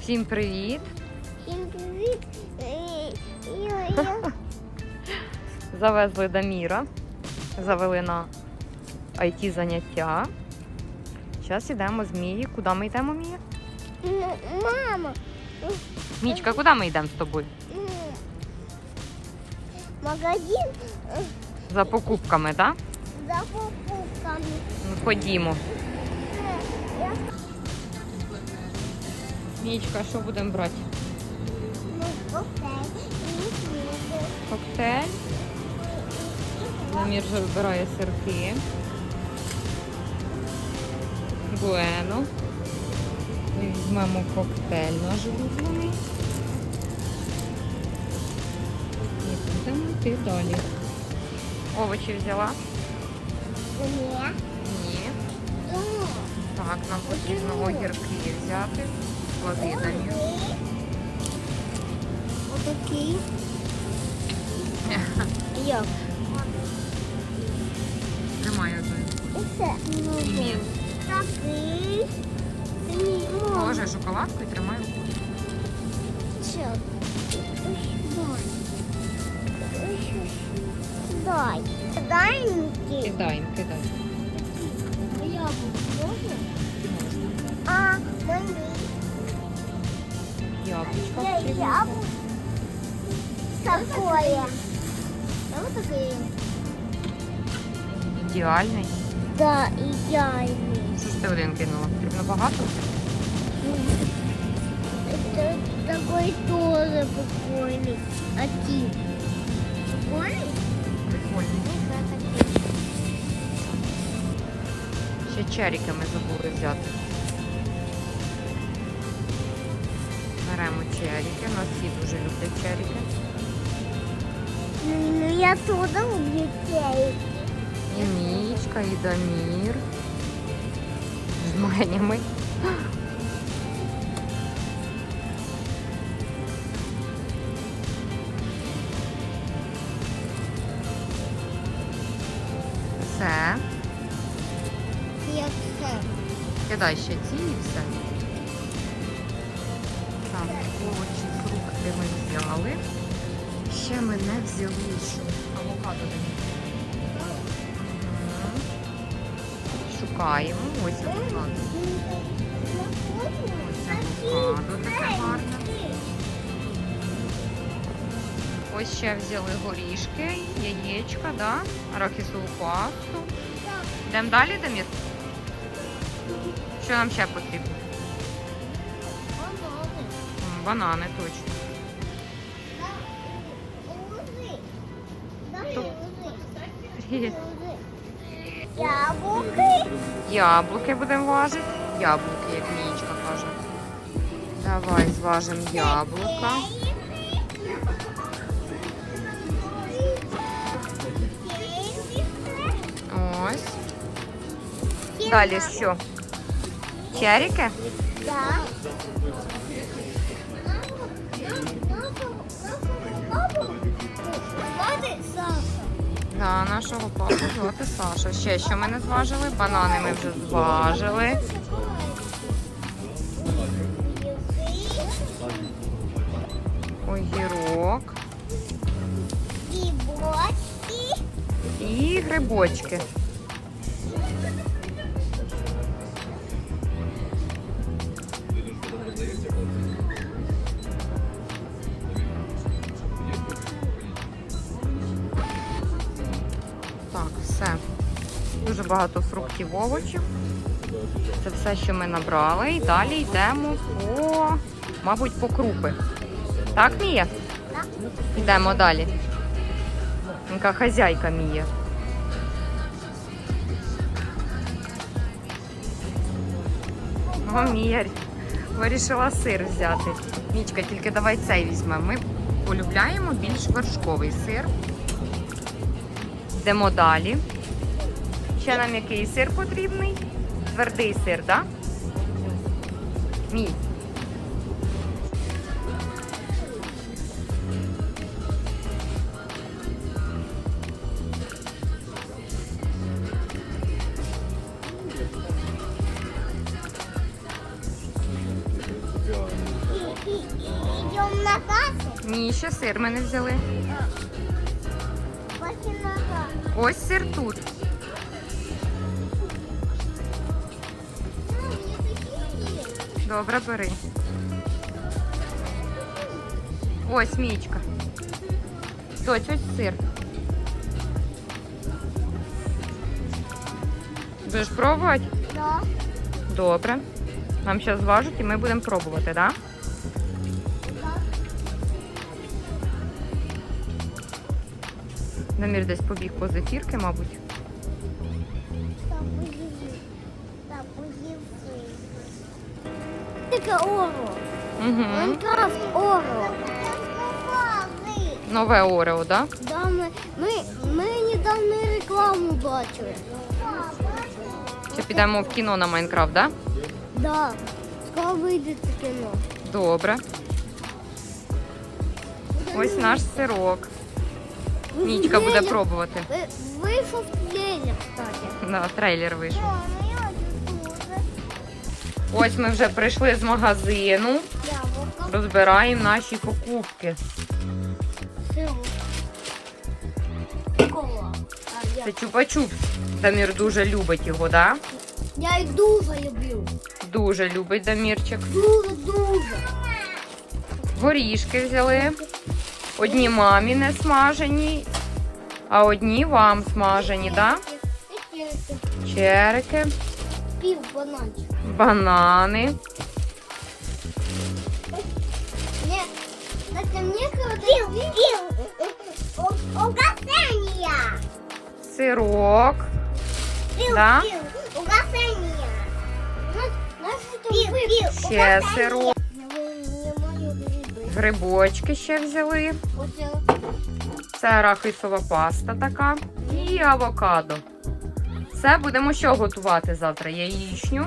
Всім привіт! Всім привіт. Завезли Даміра, завели на IT заняття. Зараз йдемо з Мії. Куди ми йдемо, Мія? Мама. Мічка, куди ми йдемо з тобою? Магазин За покупками, так? за покупками. Ходімо. Мічка, що будемо брати? Коктейль. Дамір вже вибирає сирки. Буено. Візьмемо коктейль наш улюблений. І будемо йти далі. Овочі взяла? Ні. Ні. Так, нам потрібно огірки взяти. Окей. Отакий. Як? Одну. І це. Ну, Ні. Такий. Положи шоколадку і тримай у кулі. Все. Дай. Дай. Дай мені. Кидаємо, кидай. Яблуко Я потрібно. яблуко. Такое. А вот такие. Ідеальний. Да, идеальный. Що ж ти один кинула? Потрібно багато? Это такой тоже прикольный. А ты? Прикольный? Прикольний. Ще черіки ми забули взяти. Черіки. У нас всі дуже люблять черіки. Ну, я тоже люблю чай. І Мічка, і Дамір. З манями. Все. Я все. Кидай ще ці взяли. Ще ми не взяли. Авокадо. Шукаємо. Ось авокадо. Ось авокадо таке гарне. Ось ще взяли горішки, яєчка, да? арахісову пасту. Йдемо далі, Дамір? Що нам ще потрібно? М, Банани точно. Яблоки. Яблуки будемо важити. Яблуки, як Мієчка каже. Давай зважимо яблука. Ось. Далі що? Черіки? Да. Звати Саша. Да, нашого папу звати Саша. Ще що ми не зважили? Банани ми вже зважили. Огірок І бочки. і грибочки. Все. Дуже багато фруктів, овочів. Це все, що ми набрали. І далі йдемо по, мабуть, по крупи. Так, Мія? Так. Йдемо далі. Яка хазяйка Мія. О, Мія вирішила сир взяти. Мічка, тільки давай цей візьмемо. Ми полюбляємо більш вершковий сир. Йдемо далі. Ще нам який сир потрібний? Твердий сир, так? Да? Мій. Ні, ще сир ми не взяли. Ось сир тут. Добре, бери. Ось мічка. Доць, ось сир. Будеш пробувати? Да. Добре. Нам зараз зважуть і ми будемо пробувати, так? Да. Намір десь побіг по зефірки, мабуть. Таке оро. Угу. Майнкрафт оро. Нове Орео, так? Да, ми, ми, ми недавно рекламу бачили. Чи підемо в кіно на Майнкрафт, так? Да. Скоро вийде це кіно. Добре. Ось наш сирок. Мічка буде пробувати. Вийшов трейлер, кстати. Да, трейлер вийшов. Ось ми вже прийшли з магазину, розбираємо наші покупки. Це чупа-чупс. Дамір дуже любить його, да? я їх дуже люблю. Дуже любить Дамірчик. Дуже-дуже. Горішки взяли. Одні мамі не смажені, а одні вам смажені, так? да? Черики, Пів бананчик. банани. Нет, это мне. Угасение. Сирок. Да? Ще сирок. Грибочки ще взяли. Це арахисова паста така. І авокадо. Все, будемо що готувати завтра? Яєчню